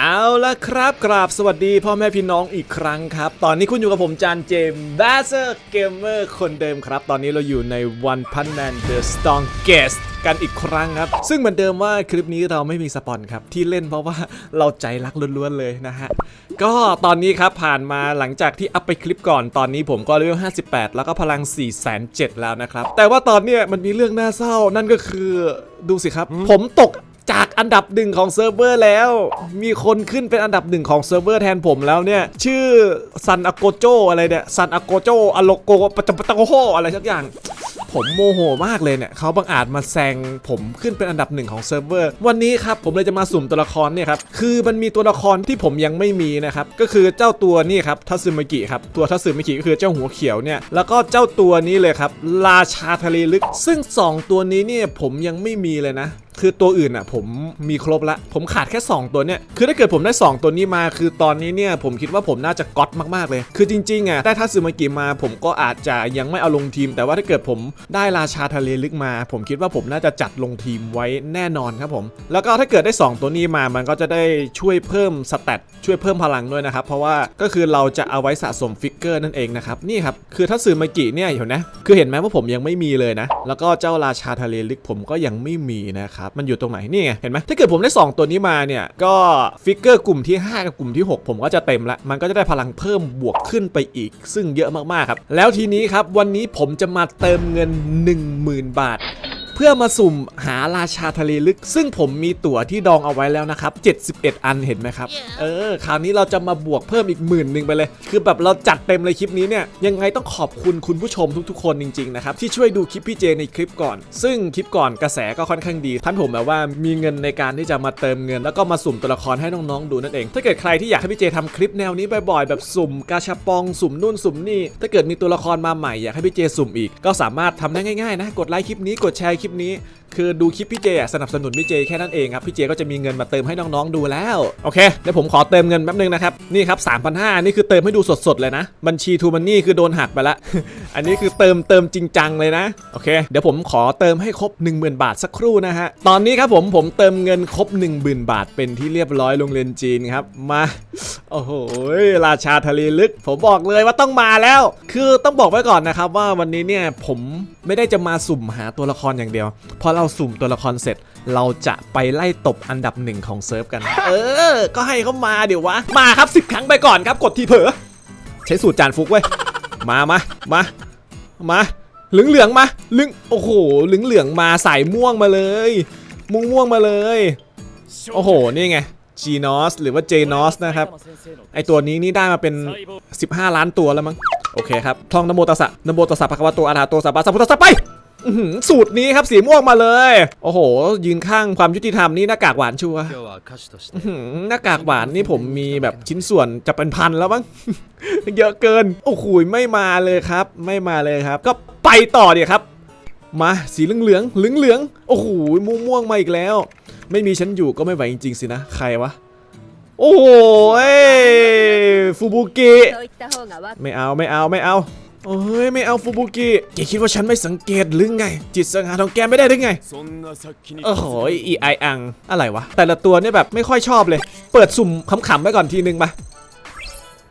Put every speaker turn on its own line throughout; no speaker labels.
เอาละครับกราบสวัสดีพ่อแม่พี่น้องอีกครั้งครับ ตอนนี้คุณอยู่กับผมจานเจมส์แบสเซอร์เกมเมอร์คนเดิมครับ ตอนนี้เราอยู่ใน One Punch Man The Strongest กันอีกครั้งครับ ซึ่งเหมือนเดิมว่าคลิปนี้เราไม่มีสปอนครับ ที่เล่นเพราะว่าเราใจรักล้วนๆเลยนะฮะ ก็ตอนนี้ครับผ่านมาหลังจากที่อัพไปคลิปก่อนตอนนี้ผมก็เลเวล58 แล้วก็พลัง 4 7 0 0แล้วนะครับ แต่ว่าตอนเนี้ยมันมีเรื่องน่าเศร้านั่นก็คือดูสิครับ ผมตก จากอันดับหนึ่งของเซิร์ฟเวอร์แล้ว มีคนขึ้นเป็นอันดับหนึ่งของเซิร์ฟเวอร์แทนผมแล้วเนี่ย ชื่อซันอโกโจอะไรเนี่ยซันอโกโจอโลโกปะจปะตะโกโฮอะไรสักอย่างผมโมโหมากเลยเนี่ยเขาบังอาจมาแซงผมขึ้นเป็นอันดับหนึ่งของเซิร์ฟเวอร์ วันนี้ครับผมเลยจะมาสุ่มตัวละครเนี่ยครับ คือมันมีตัวละครที่ผมยังไม่มีนะครับ ก็คือเจ้าตัวนี่ครับทัซึมากิครับ ตัวทัซึมากิก็คือเจ้าหัวเขียวเนี่ย แล้วก็เจ้าตัวนี้เลยครับ ราชาทะเลลึก ซึ่ง 2 ตัวนี้เนี่ยผมยังไม่มีเลยนะ คือตัวอื่นอะผมมีครบละ ผมขาดแค่ 2 ตัวเนี่ย คือถ้าเกิดผมได้ 2 ตัวนี้มา คือตอนนี้เนี่ยผมคิดว่าผมน่าจะก๊อตมากๆเลย คือจริงๆอะได้ทัตสึมากิมาผมก็อาจจะยังไม่เอาลงทีม แต่ว่าถ้าเกิดผมได้ราชาทะเลลึกมา ผมคิดว่าผมน่าจะจัดลงทีมไว้แน่นอนครับผม แล้วก็ถ้าเกิดได้ 2 ตัวนี้มา มันก็จะได้ช่วยเพิ่มสเตตช่วยเพิ่มพลังด้วยนะครับ เพราะว่าก็คือเราจะเอาไว้สะสมฟิกเกอร์นั่นเองนะครับ นี่ครับ คือทัตสึมากิเนี่ยเห็นนะ คือเห็นไหมว่าผมยังไม่มีเลยนะ แล้วก็เจ้าราชาทะเลลึกผมก็ยังไม่มีนะครับมันอยู่ตรงไหน นี่ไง เห็นไหมถ้าเกิดผมได้ 2 ตัวนี้มาเนี่ย ก็ฟิกเกอร์กลุ่มที่ 5 กับกลุ่มที่ 6 ผมก็จะเต็มละ มันก็จะได้พลังเพิ่มบวกขึ้นไปอีก ซึ่งเยอะมากๆครับ แล้วทีนี้ครับ วันนี้ผมจะมาเติมเงิน 10,000 บาท เพื่อมาสุ่มหาราชาทะเลลึก ซึ่งผมมีตั๋วที่ดองเอาไว้แล้วนะครับ 71 อันเห็นไหมครับ เออ คราวนี้เราจะมาบวกเพิ่มอีกหมื่นหนึ่งไปเลย คือแบบเราจัดเต็มเลยคลิปนี้เนี่ย ยังไงต้องขอบคุณคุณผู้ชมทุกๆ คนจริงๆนะครับ ที่ช่วยดูคลิปพี่เจในคลิปก่อน ซึ่งคลิปก่อนกระแสก็ค่อนข้างดีทำให้ผมแบบว่ามีเงินในการที่จะมาเติมเงิน แล้วก็มาสุ่มตัวละครให้น้องๆดูนั่นเอง ถ้าเกิดใครที่อยากให้พี่เจทำคลิปแนวนี้บ่อยๆแบบสุ่มกาชาปองสุ่มนู่นสุ่มนี่ ถ้าเกิดมีตัวละครมาใหม่อยากให้พี่เจสุ่มอีกก็สามารถทำได้ง่ายๆนะกดไลค์คลิปนี้กดแชร์คลิปคลิปนี้คือดูคลิปพี่เจสนับสนุนพี่เจแค่นั้นเองครับพี่เจก็จะมีเงินมาเติมให้น้องๆดูแล้วโอเคเดี๋ยวผมขอเติมเงินแป๊บนึงนะครับนี่ครับ3,500นี่คือเติมให้ดูสดๆเลยนะ บัญชีทูมันนี่คือโดนหักไปละ อันนี้คือเติมเติมจริงจังเลยนะโอเค เดี๋ยวผมขอเติมให้ครบ 10,000 บาทสักครู่นะฮะตอนนี้ครับผมผมเติมเงินครบ 10,000 บาท เป็นที่เรียบร้อยโรงเรียนจีนครับมาโอ้โหราชาทะเลลึก ผมบอกเลยว่าต้องมาแล้ว คือต้องบอกไว้ก่อนนะครับว่าวันนี้เนี่ยผมไม่ได้จะมาสุ่มหาตัวละครอย่างเดียวพอเราสุ่มตัวละครเสร็จ เราจะไปไล่ตบอันดับหนึ่งของเซิร์ฟกัน เออ ก็ให้เขามาเดี๋ยววะ มาครับ 10 ครั้งไปก่อนครับกดทีเผลอใช้สูตรจานฟุกเว้ยมามามามาเหลืองเหลืองมาลึงโอ้โหเหลืองเหลืองมาสายม่วงมาเลย ม่วงม่วงมาเลย โอ้โห นี่ไง g n o s หรือว่า j n o s นะครับ ไอตัวนี้นี่ได้มาเป็น 15 ล้านตัวแล้วมั้ง โอเคครับ ท่องนโมตัสสะนโมตัสสะภะคะวะโตอะระหะโตสัมมาสัมพุทธัสสะไป สูตรนี้ครับสีม่วงมาเลย โอ้โห ยืนข้างความยุติธรรมนี่หน้ากากหวานชัวหน้ากากหวานนี่ผมมีแบบชิ้นส่วนจะเป็นพันแล้วมั้งเยอะเกิน โอ้โหไม่มาเลยครับ ไม่มาเลยครับ ก็ไปต่อเดี๋ยครับ มาสีเหลืองเหลืองเหลืองโอ้โหม่วงม่วงมาอีกแล้ว ไม่มีฉันอยู่ก็ไม่ไหวจริงๆสินะใครวะโอ้โหฟูบุกิไม่เอาไม่เอาไม่เอา โอ้ยไม่เอาฟูบุกิแกคิดว่าฉันไม่สังเกตหรือไง จิตสังหารของแกไม่ได้หรือไงโอ้โหอีไออัง อะไรวะ แต่ละตัวเนี่ยแบบไม่ค่อยชอบเลย เปิดสุ่มขำๆไปก่อนทีนึงมา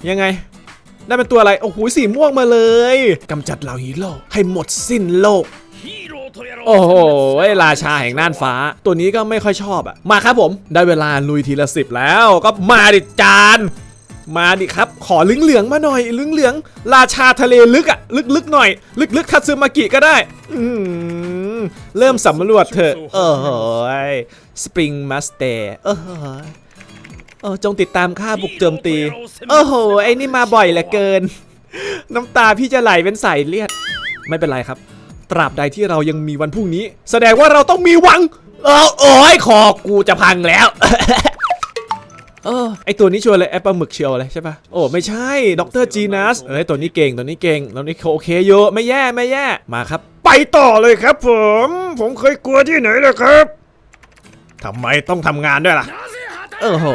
ยังไงได้เป็นตัวอะไร โอ้โหสีม่วงมาเลยกำจัดเหล่าฮีโร่ให้หมดสิ้นโลกโอ้โหไอราชาแห่งน่านฟ้า ตัวนี้ก็ไม่ค่อยชอบอะ มาครับผม ได้เวลาลุยทีละสิบแล้ว ก็มาดิจาน มาดิครับ ขอลึงเหลืองมาหน่อยลึงเหลือง ราชาทะเลลึกอะลึกๆหน่อย ลึกๆคัตซึมากิก็ได้ อืเริ่มสำรวจเถอะโอ้โหสปริงมาสเตอร์โอ้โออจงติดตามข้าบุกโจมตี โอ้โห ไอ้นี่มาบ่อยเหลือเกิน น้ำตาพี่จะไหลเป็นสายเลือด ไม่เป็นไรครับ ตราบใดที่เรายังมีวันพรุ่งนี้ แสดงว่าเราต้องมีหวังเออโอ้ยคอกูจะพังแล้ว เออไอตัวนี้ชวนเลยแอปปลาหมึกเชียวเลยใช่ปะโอ้ไม่ใช่ดรจีนัสเอ้ยตัวนี้เก่งตัวนี้เก่งตัวนี้โอเคเยอะไม่แย่ไม่แย่มาครับ ไปต่อเลยครับผม ผมเคยกลัวที่ไหนล่ะครับทำไมต้องทำงานด้วยล่ะเออโห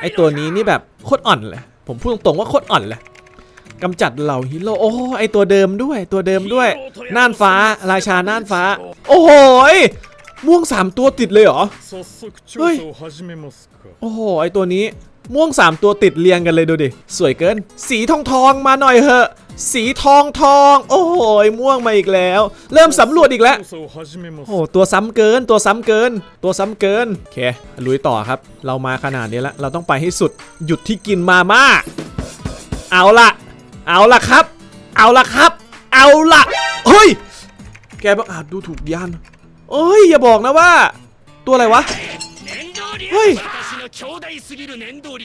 ไอตัวนี้นี่แบบโคตรอ่อนเลยผมพูดตรงๆว่าโคตรอ่อนเลยกำจัดเหล่าฮีโร่โอ้ไอตัวเดิมด้วยตัวเดิมด้วย น่านฟ้า ราชาน่านฟ้า โอ้โหย ม่วง 3 ตัวติดเลยเหรอ
เฮ้ย
โอ้โห ไอตัวนี้ ม่วง 3 ตัวติดเรียงกันเลยดูดิ สวยเกิน สีทองทองมาหน่อยเหอะ สีทองทอง โอ้โห ม่วงมาอีกแล้ว เริ่มสำรวจอีกแล้ว โอ้ตัวซ้ำเกิน ตัวซ้ำเกิน ตัวซ้ำเกิน โอเค ลุยต่อครับ เรามาขนาดนี้แล้ว เราต้องไปให้สุด หยุดที่กินมาม่า เอาละ เอาละครับ เอาละครับ เอาละเฮ้ย แกบังอาจดูถูกยาน เอ้ยอย่าบอกนะว่า ตัวอะไรวะ เฮ้ย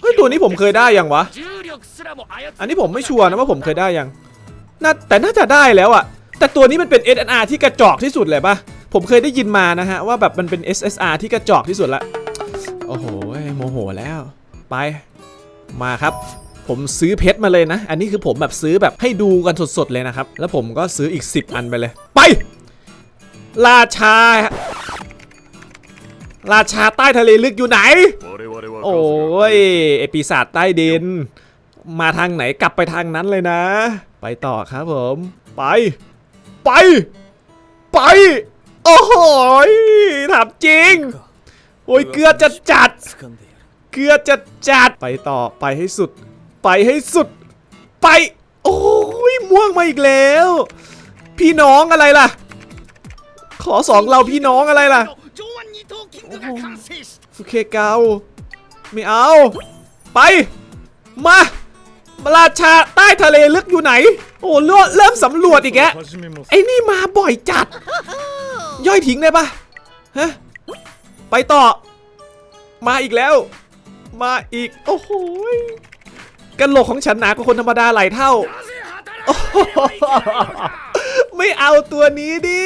เฮ้ย ตัวนี้ผมเคยได้ยังวะ อันนี้ผมไม่ชัวร์นะว่าผมเคยได้ยังน่าแต่น่าจะได้แล้วอะแต่ตัวนี้มันเป็น SNR ที่กระจอกที่สุดเลยปะผมเคยได้ยินมานะฮะ ว่าแบบมันเป็น SSR ที่กระจอกที่สุดละ โอ้โหโมโหแล้ว ไป มาครับผมซื้อเพชรมาเลยนะ อันนี้คือผมแบบซื้อแบบให้ดูกันสดๆเลยนะครับ แล้วผมก็ซื้ออีก 10 อันไปเลย ไป ราชา ราชาใต้ทะเลลึกอยู่ไหน โอ้ยเอปิศาจใต้ดิน มาทางไหนกลับไปทางนั้นเลยนะ ไปต่อครับผม ไป ไป ไป โอ้โหถามจริง โอ้ยเกลือจะจัดเกลือจะจัดไปต่อไปให้สุด ไปให้สุด ไป โอ้ยม่วงมาอีกแล้ว พี่น้องอะไรล่ะ ขอสองเราพี่น้องอะไรล่ะสุเคกาไม่เอา ไป มาบราชาใต้ทะเลลึกอยู่ไหน โอ้เริ่มสำรวจอีกแกไอ้นี่มาบ่อยจัด ย่อยทิ้งได้ปะฮะไปต่อ มาอีกแล้ว มาอีก โอ้โหกันโหลกของฉันหนากว่าคนธรรมดาหลายเท่า ไม่เอาตัวนี้ดิ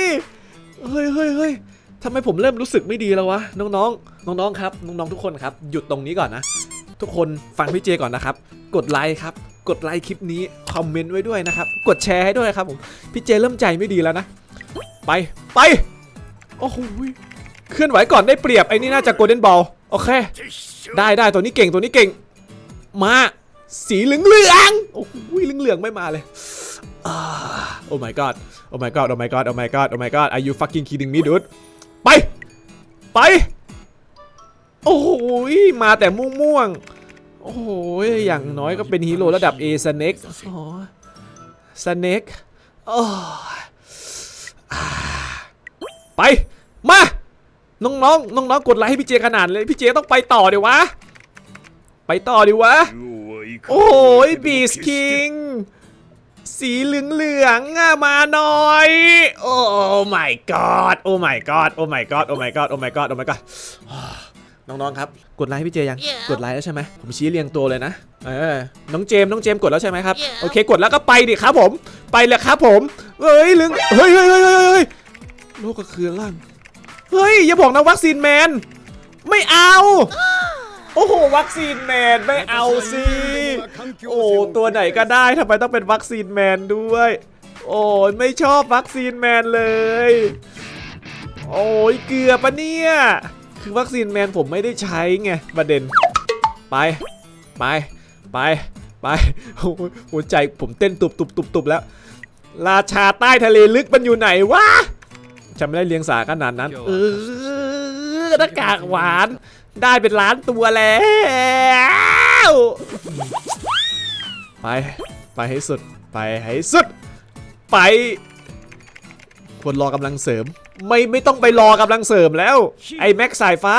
เฮ้ยเฮ้ยเฮ้ยทำไมผมเริ่มรู้สึกไม่ดีแล้ววะน้องๆ น้องๆครับน้องๆทุกคนครับ หยุดตรงนี้ก่อนนะ ทุกคนฟังพี่เจก่อนนะครับ กดไลค์ครับ กดไลค์คลิปนี้คอมเมนต์ไว้ด้วยนะครับ กดแชร์ให้ด้วยครับผมพี่เจเริ่มใจไม่ดีแล้วนะ ไปไปโอ้โหเคลื่อนไหวก่อนได้เปรียบไอ้นี่น่าจะโกลเด้นบอลโอเค ได้ได้ตัวนี้เก่งตัวนี้เก่ง มาสีเหลืองเหลืองโอ้โหเหลืองเหลืองไม่มาเลยโอ้ my god โอ้ my god โอ้ my god โอ้ my god โอ้ my god are you fucking kidding me dude ไป ไป โอ้โหมาแต่ม่วงๆ โอ้โหอย่างน้อยก็เป็นฮีโร่ระดับ A Snake โอ้ Snake โอ้ไป มา น้องๆ น้องๆ กดไลค์ให้พี่เจขนาดเลย พี่เจต้องไปต่อเดี๋ยววะ ไปต่อดิวะ โอ้ยบีสคิง สีเหลืองเหลืองๆอะมาหน่อย โอ้ my god โอ้ my god โอ้ my god โอ้ my god โอ้ my god โอ้ my god น้องๆครับ กดไลค์ให้พี่เจยัง
Yeah
กดไลค์แล้วใช่ไหม ผมชี้เรียงตัวเลยนะ เออ น้องเจมส์น้องเจมส์กดแล้วใช่ไหมครับ
Yeah
โอเค กดแล้วก็ไปดิครับผม ไปเลยครับผม เฮ้ยเหลืองเฮ้ยเฮ้ยเฮ้ยเฮ้ยเฮ้ยโลกก็คือล่าง เฮ้ย อย่าบอกนะวัคซีนแมน ไม่เอา โอ้โห วัคซีนแมนไม่เอาสิ โอ้ตัวไหนก็ได้ทำไมต้องเป็นวัคซีนแมนด้วย โอ้ยไม่ชอบวัคซีนแมนเลย โอ้ยเกือบปะเนี่ย คือวัคซีนแมนผมไม่ได้ใช้ไงประเด็น ไป ไป ไป ไป โอ้หัวใจผมเต้นตุบตุบตุบตุบแล้ว ราชาใต้ทะเลลึกมันอยู่ไหนวะฉันไม่ได้เลี้ยงสาขนาดนั้น เออหน้ากากหวาน ได้เป็นล้านตัวแล้ว ไป ไปให้สุด ไปให้สุด ไปคนรรอกำลังเสริม ไม่ไม่ต้องไปรอกำลังเสริมแล้ว ไอ้แม็กสายฟ้า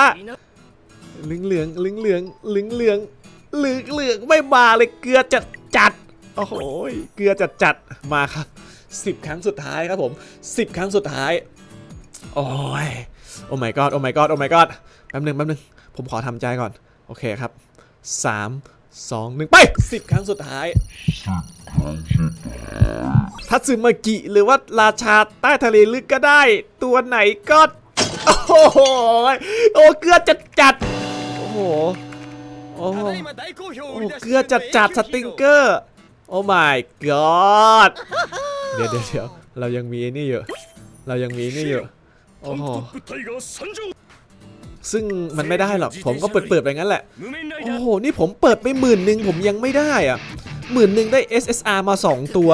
เหลืองเหลืองเหลืองเหลืองเหลืองเหลืองเหลืองเหลืองไม่มาเลยเกลือจัดจัดโอ้โหเกลือจัดจัดมาครับสิบครั้งสุดท้ายครับผมสิบครั้งสุดท้าย โอ้ย โอ้ my god โอ้ my god โอ้ my god แป๊บหนึงแป๊บหนึง ผมขอทำใจก่อน โอเคครับสามสองหนึ่งไปสิบครั้งสุดท้ายทัตสึมากิหรือว่าราชาใต้ทะเลลึกก็ได้ ตัวไหนก็ โอ้โหโอ้เกลือจัดจัดโอ้โหโอ้โห
ただいま大好評を
โอ้
売り出して
เกลือจัดจัดสติงเกอร์ โอ้ my god เดี๋ยวเดี๋ยวเดี๋ยวเรายังมีไอ้นี่อยู่เรายังมีไอ้นี่อยู่โอ้โห
物体が参上
ซึ่งมันไม่ได้หรอกผมก็เปิดเปิดไปงั้นแหละ โอ้โห นี่ผมเปิดไปหมื่นหนึ่งผมยังไม่ได้อะหมื่นหนึ่งได้ SSR มา 2 ตัว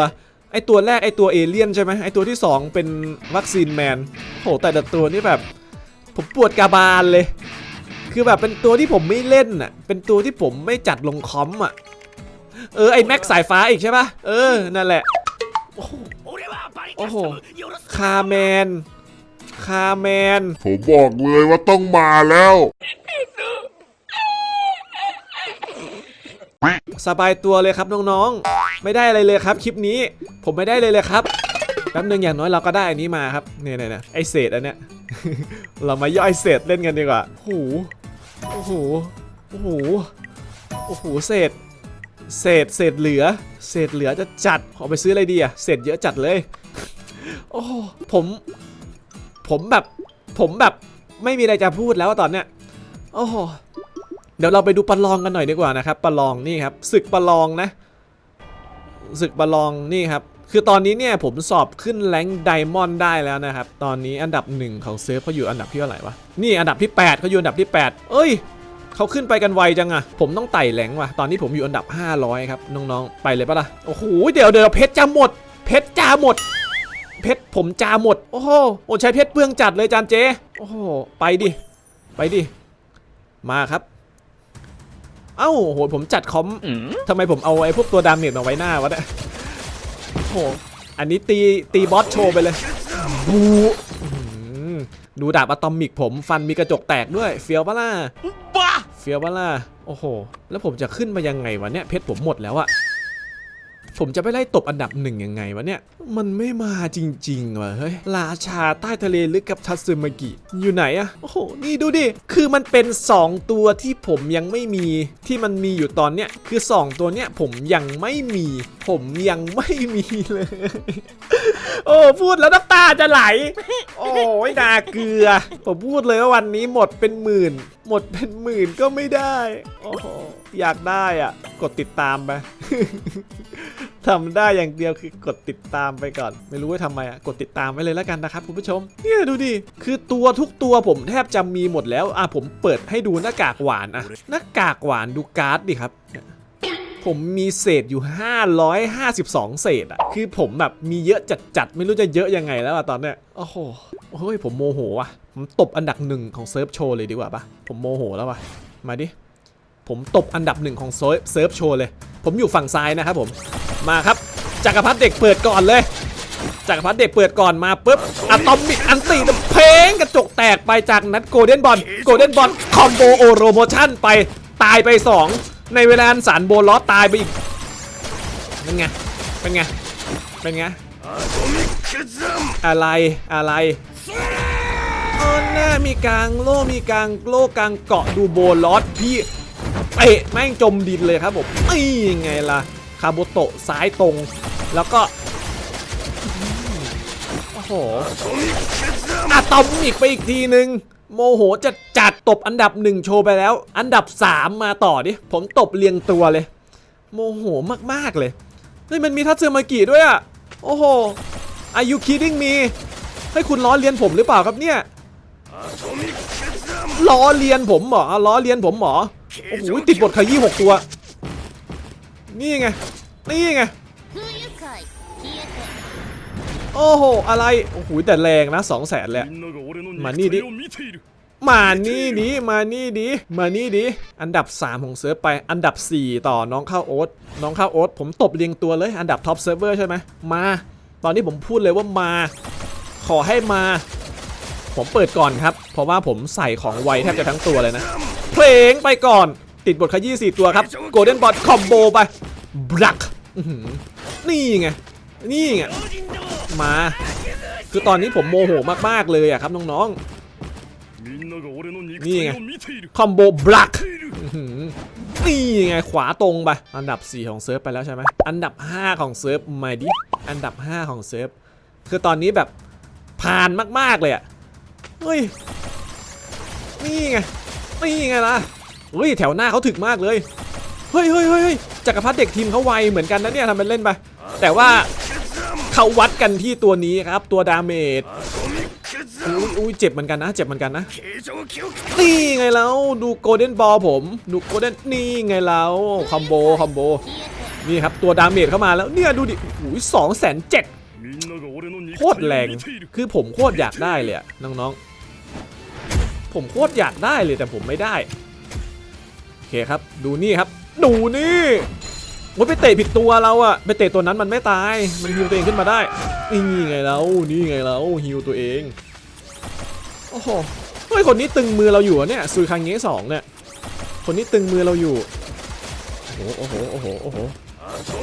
ไอตัวแรกไอตัวเอเลียนใช่ไหมไอตัวที่ 2 เป็นวัคซีนแมนโหแต่ละตัวนี่แบบ ผมปวดกาบาลเลย คือแบบเป็นตัวที่ผมไม่เล่นอะเป็นตัวที่ผมไม่จัดลงคอมอะเออไอแม็กสายฟ้าอีกใช่ปะเออนั่นแหละ
โอ้โห
คาแมน คาแมน
ผมบอกเลยว่าต้องมาแล้ว
สบายตัวเลยครับน้องๆ ไม่ได้อะไรเลยครับ คลิปนี้ผมไม่ได้เลยเลยครับแป๊บนึงอย่างน้อยเราก็ได้อันนี้มาครับเนี่ยเนี่ยเนี่ยไอเศษอันเนี้ยเรามาย่อยเศษเล่นกันดีกว่าโอ้โหโอ้โหโอ้โหโอ้โหเศษ เศษเศษเหลือ เศษเหลือจะจัดเอาไปซื้ออะไรดีอะเศษเยอะจัดเลย โอ้โหผม ผมแบบ ผมแบบไม่มีอะไรจะพูดแล้วตอนเนี้ยโอ้โหเดี๋ยวเราไปดูประลองกันหน่อยดีกว่านะครับประลองนี่ครับศึกประลองนะศึกประลองนี่ครับ คือตอนนี้เนี่ยผมสอบขึ้นแรงไดมอนด์ได้แล้วนะครับ ตอนนี้อันดับหนึ่งของเซิร์ฟเขาอยู่อันดับที่เท่าไหร่วะนี่อันดับที่8เขาอยู่อันดับที่ 8 เอ้ยเขาขึ้นไปกันไวจังอะผมต้องไต่แหลงว่ะตอนนี้ผมอยู่อันดับ 500 ครับน้องๆ ไปเลยปะล่ะโอ้โหเดี๋ยวเดี๋ยวเพชรจะหมด เพชรจะหมด เพชรผมจาหมด โอ้โหโอ้ใช้เพชรเปลืองจัดเลยจานเจ โอ้โหไปดิไปดิมาครับ เอ้าโหผมจัดคอมทำไมผมเอาไอ้พวกตัวดาเมจมาไว้หน้าวะเนี่ยโหอันนี้ตีตีบอสโชว์ไปเลยบูอื้อหือดูดาบอะตอมิกผมฟันมีกระจกแตกด้วยเฟียวปะล่ะ
バ
เฟียวปะล่ะโอ้โห แล้วผมจะขึ้นมายังไงวะเนี่ยเพชรผมหมดแล้วอะ ผมจะไปไล่ตบอันดับหนึ่งยังไงวะเนี่ย มันไม่มาจริงๆว่ะเฮ้ยราชาใต้ทะเลลึกกับทัตสึมากิอยู่ไหนอะโอ้โห นี่ดูดิ คือมันเป็น 2 ตัวที่ผมยังไม่มีที่มันมีอยู่ตอนเนี้ย คือ 2 ตัวเนี้ยผมยังไม่มี ผมยังไม่มีเลย โอ้ พูดแล้วน้ำตาจะไหล โอ้ยนาเกลือ ผมพูดเลยว่าวันนี้หมดเป็นหมื่น หมดเป็นหมื่นก็ไม่ได้ โอ้ อยากได้อะ กดติดตามไป ทำได้อย่างเดียวคือกดติดตามไปก่อน ไม่รู้ว่าทำไมอะ กดติดตามไว้เลยแล้วกันนะครับคุณผู้ชม เนี่ยดูดิ คือตัวทุกตัวผมแทบจะมีหมดแล้ว อะผมเปิดให้ดูหน้ากากหวานอะ หน้ากากหวานดูการ์ดดิครับผมมีเศษอยู่ 552 เศษอะคือผมแบบมีเยอะจัดๆ ไม่รู้จะเยอะยังไงแล้วอะตอนเนี้ย โอ้โหเฮ้ยผมโมโหว่ะผมตบอันดับหนึ่งของเซิร์ฟโชว์เลยดีกว่าปะผมโมโหแล้วว่ะมาดิ ผมตบอันดับหนึ่งของเซิร์ฟโชว์เลย ผมอยู่ฝั่งซ้ายนะครับผมมาครับจักรพรรดิเด็กเปิดก่อนเลยจักรพรรดิเด็กเปิดก่อนมาปุ๊บอะตอมิกอันตีเพลงกระจกแตกไปจากนัดโกลเด้นบอลโกลเด้นบอลคอมโบโอโรโมชั่นไปตายไป 2 ในเวลาอันสารโบล้อตายไปอีกเป็นไงเป็นไงเป็นไงอะไรอะไรอ๋อหน้ามีกลางโลมีกลางโลกลางเกาะดูโบลอสพี่ เตะแม่งจมดินเลยครับผมนี่ยังไงล่ะคาโบโตะซ้ายตรง แล้วก็โอ้โหอะตอมอีกไปอีกทีนึง โมโหจะจัดตบอันดับหนึ่งโชว์ไปแล้ว อันดับ 3 มาต่อดิ ผมตบเรียงตัวเลย โมโหมากๆเลยเฮ้ยมันมีทัตเซอร์มากิด้วยอะ โอ้โห Are you kidding me ให้คุณล้อเลียนผมหรือเปล่าครับเนี่ยล้อเลียนผมหรอล้อเลียนผมหรอ โอ้โหติดบทขยี้หกตัว นี่ไง นี่ไง โอ้โห อะไร โอ้โห แต่แรงนะสองแสนแห
ละ มานี่ดิ
มานี่ดิมานี่ดิมานี่ดิอันดับ 3 ของเซิร์ฟไป อันดับ 4 ต่อน้องข้าวโอ๊ต น้องข้าวโอ๊ต ผมตบเรียงตัวเลย อันดับท็อปเซิร์ฟเวอร์ใช่ไหม มา ตอนนี้ผมพูดเลยว่ามา ขอให้มา ผมเปิดก่อนครับ เพราะว่าผมใส่ของไวแทบจะทั้งตัวเลยนะ เพลงไปก่อน ติดบทขยี้สี่ตัวครับโกลเด้นบอทคอมโบไปบลักนี่ไง นี่ไง มา คือตอนนี้ผมโมโหมาก ๆ เลยอะครับน้องๆ
นี่ไง
คอมโบบลักนี่ไง ขวาตรงไป อันดับ 4 ของเซิร์ฟไปแล้วใช่ไหม อันดับ 5 ของเซิร์ฟม่ดิ อันดับ 5 ของเซิร์ฟ คือตอนนี้แบบผ่านมาก ๆ เลยอะ เฮ้ย นี่ไง นี่ไงล่ะเฮ้ยแถวหน้าเขาถึกมากเลย เฮ้ยเฮ้ยเฮ้ยจักรพรรดิเด็กทีมเขาไวเหมือนกันนะเนี่ยทำเป็นเล่นไป แต่ว่าเขาวัดกันที่ตัวนี้ครับ ตัวดาเมจอุ้ยเจ็บเหมือนกันนะ เจ็บเหมือนกันนะ นี่ไงแล้วดูโกลเด้นบอลผม ดูโกลเด้นนี่ไงแล้วคอมโบคอมโบ นี่ครับตัวดาเมจเข้ามาแล้วเนี่ยดูดิอุ้ยสองแสนเจ็ดโคตรแรง คือผมโคตรอยากได้เลยน้องๆ ผมโคตรอยากได้เลยแต่ผมไม่ได้ โอเคครับ ดูนี่ครับ ดูนี่โอ้ยไปเตะผิดตัวเราอะไปเตะตัวนั้นมันไม่ตาย มันฮิวตัวเองขึ้นมาได้ นี่ไงเรานี่ไงเราฮิวตัวเอง โอ้โหเฮ้ยคนนี้ตึงมือเราอยู่เนี่ยซุยคังเงะสองเนี่ย คนนี้ตึงมือเราอยู่ โอ้โห โอ้โห โอ้โห โอ้โห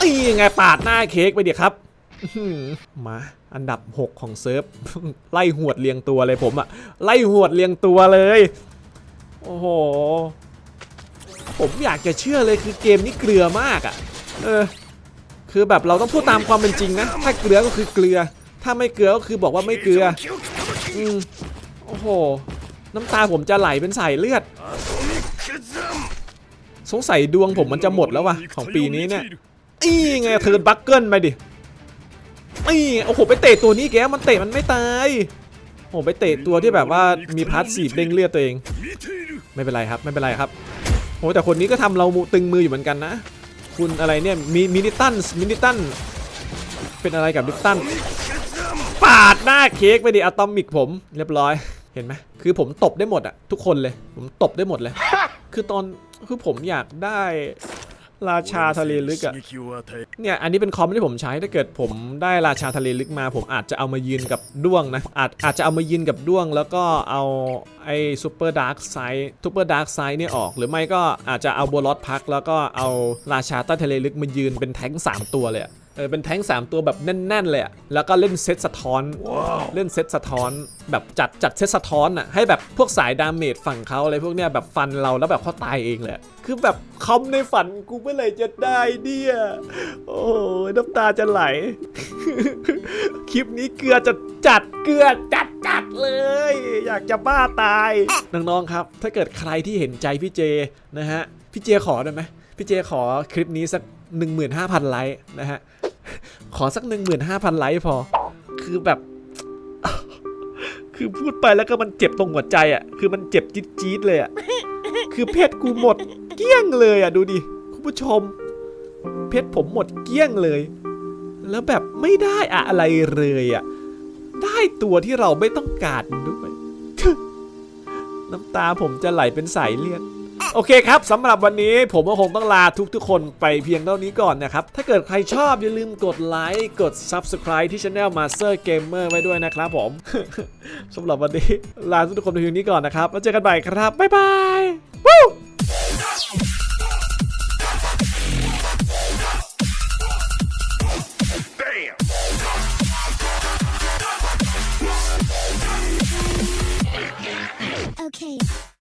นี่ไงปาดหน้าเค้กไปเดี๋ยวครับ มาอันดับ 6 ของเซิร์ฟ ไล่หวดเรียงตัวเลยผมอะไล่หวดเรียงตัวเลย โอ้โห ผมอยากจะเชื่อเลยคือเกมนี้เกลือมากอะเออ คือแบบเราต้องพูดตามความเป็นจริงนะ ถ้าเกลือก็คือเกลือ ถ้าไม่เกลือก็คือบอกว่าไม่เกลือ อืมโอ้โห น้ำตาผมจะไหลเป็นสายเลือด สงสัยดวงผมมันจะหมดแล้ววะของปีนี้เนี่ยนี่ไงเทิร์นบัคเกิลไปดิ นี่โอ้โหไปเตะตัวนี้แกมันเตะมันไม่ตายโอ้โหไปเตะตัวที่แบบว่ามีพาร์ทสีเด้งเลือดตัวเอง ไม่เป็นไรครับไม่เป็นไรครับโอ้แต่คนนี้ก็ทำเราตึงมืออยู่เหมือนกันนะ คุณอะไรเนี่ยมีมินิตันมินิตันเป็นอะไรกับมินิตันปาดหน้าเค้กไปดิอะตอมิกผมเรียบร้อยเห็นไหมคือผมตบได้หมดอะทุกคนเลย ผมตบได้หมดเลย คือตอนคือผมอยากได้ ราชาทะเลลึกอะเนี่ยอันนี้เป็นคอมที่ผมใช้ถ้าเกิดผมได้ราชาทะเลลึกมา ผมอาจจะเอามายืนกับด้วงนะอาจอาจจะเอามายืนกับด้วง แล้วก็เอาไอ้ซูเปอร์ดาร์กไซส์ซูเปอร์ดาร์กไซส์เนี่ยออก หรือไม่ก็อาจจะเอาบัวลอดพัก แล้วก็เอาราชาใต้ทะเลลึกมายืนเป็นแท้ง3 ตัวเลย เออเป็นแท้งสามตัวแบบแน่นๆเลยอะแล้วก็เล่นเซตสะท้อนเล่นเซตสะท้อนแบบจัดจัดเซตสะท้อนอะให้แบบพวกสายดาเมจฝั่งเขาอะไรพวกเนี้ยแบบฟันเราแล้วแบบเขาตายเองเลยอะคือแบบคอมในฝันกูเมื่อไหร่จะได้เนี่ยโอ้ยน้ำตาจะไหล คลิปนี้เกลือจะจัดเกลือจัดจัดเลย อยากจะบ้าตายน้องๆครับ ถ้าเกิดใครที่เห็นใจพี่เจนะฮะพี่เจขอได้ไหมพี่เจขอคลิปนี้สัก15,000ไลค์นะฮะ ขอสัก 15,000 ไลค์พอ คือแบบ คือพูดไปแล้วก็มันเจ็บตรงหัวใจอะ คือมันเจ็บจี๊ดจี๊ดๆเลยอะ คือเพชรกูหมดเกลี้ยงเลยอะ ดูดิ คุณผู้ชม เพชรผมหมดเกลี้ยงเลย แล้วแบบไม่ได้อะไรเลยอะ ได้ตัวที่เราไม่ต้องการด้วย น้ำตาผมจะไหลเป็นสายเลือด โอเคครับสำหรับวันนี้ผมก็คงต้องลาทุกทุกคนไปเพียงเท่านี้ก่อนนะครับ ถ้าเกิดใครชอบอย่าลืมกดไลค์กด Subscribe ที่ช anel Master Gamer ไว้ด้วยนะครับผมสำหรับวันนี้ลาทุกทุกคนไปเพียงนี้ก่อนนะครับแล้วเจอกันใหม่ครับบ๊ายบาย